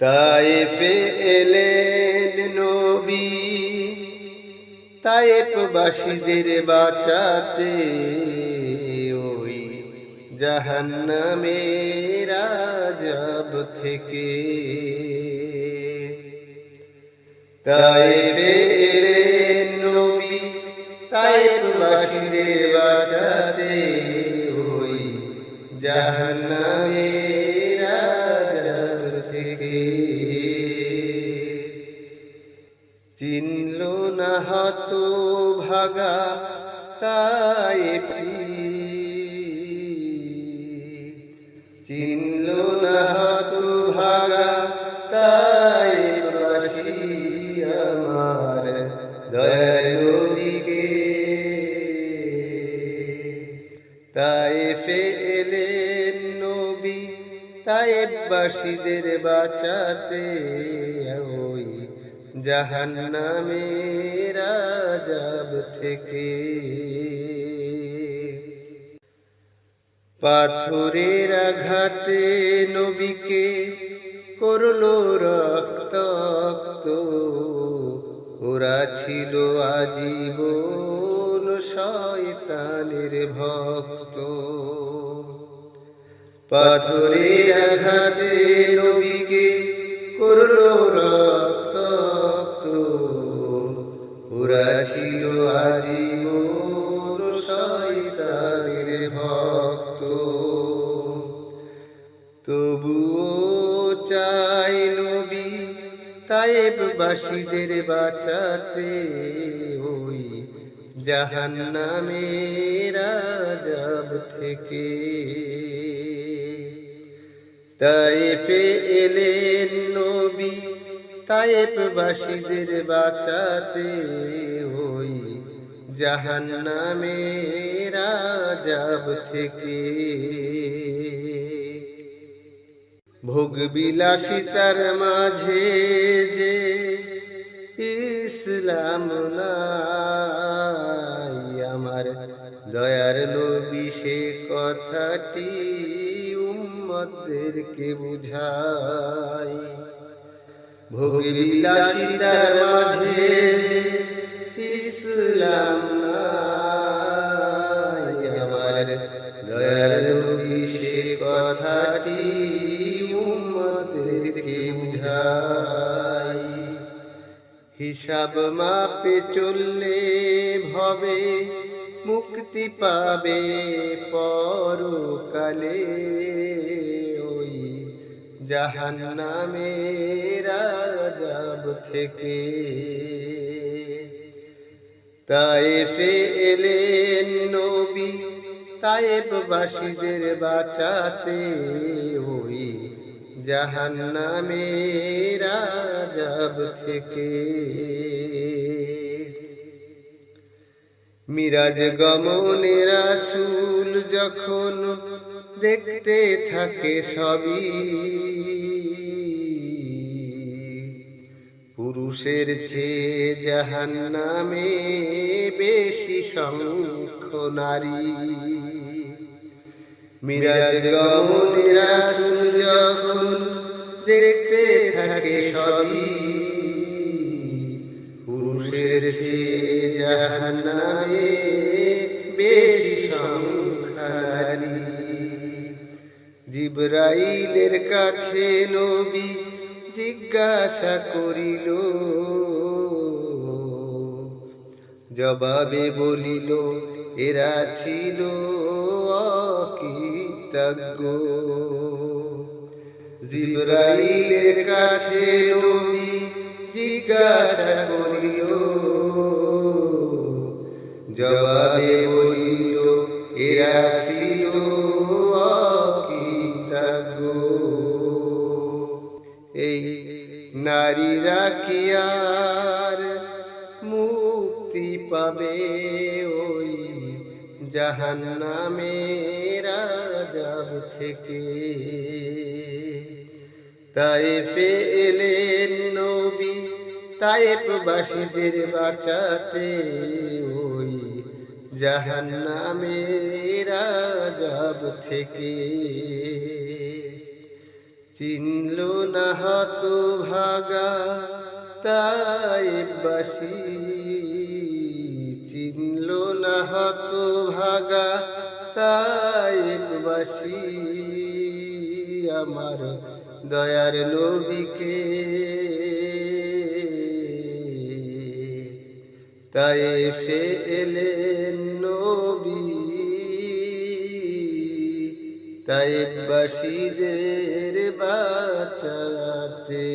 তাইফে এলেন নবী তাইফ বাসীদের বাঁচাতে ওই জাহান্নামের আজাব থেকে। তাইফে এলেন নবী তাইফ বাসীদের বাঁচাতে ওই জাহান্নামের চিনল না হত ভাগা তাই চিনল না হত ভাগা তাই আমার দয়ার তাই ফেলেন নবী, তাই বাসীদের বাঁচাতে জাহান্নামের আজাব থেকে। পাথরের আঘাতে নবীকে করল রক্তাক্ত। ওরা ছিল আজীবন শয়তানের ভক্ত। পাথরে আঘাতে নবীকে করল রক্তাক্ত। ওরা ছিল আজীবন শয়তানের ভক্ত। তবুও চাই নবী তাইব বাসীদের বাঁচাতে ওই জাহান্নামের আজাব থেকে। তাইফে এলেন নবী তাইফ বাসীদের বাঁচাতে ওই জাহান্নামের আজাব থেকে। ভোগ বিলাসিতার মাঝে যে ইসলাম নাই। আমার দয়ার নবী সে কথাটি উম্মতদেরকে বুঝাই ভোগ বিলাসিতার মাঝে ইসলাম আমার নবী সে কথাটি উম্মতদেরকে বুঝাই। হিসাব মাপে চললে ভবে, মুক্তি পাবে পরকালে। জাহান্নামের আজাব থেকে। তাইফে এলেন নবী তাইফ বাসীদের বাঁচাতে ওই জাহান্নামের আজাব থেকে। মিরাজ গমনে রাসূল যখন দেখতে থাকে সবই পুরুষের চেয়ে জাহান্নামে বেশি সংখ্য নারী। মিরাজ গমনে রাসূল যখন দেখতে থাকে সবই। পুরুষের চেয়ে জাহান্নামে বেশি সংখ্যারি জিব্রাইলের কাছে নবী জিজ্ঞাসা করিল জবাবে বলিল এরা ছিল অকৃতজ্ঞ। জিব্রাইলের কাছে নবী জিজ্ঞাসা করিল জবাবে বলিল নারীরা কি আর মুক্তি পাবে ওই জাহান্নামের আজাব থেকে। তাইফে এলেন নবী তাইফ বাসীদের বাঁচাতে ওই জাহান্নামের আজাব থেকে। চিনল না হত ভাগা, তাই বাসি। চিনল না হত ভাগা, তাই বাসি। আমার দয়ার নবীকে তাই ফেলেন তাই বাসীদের বাঁচাতে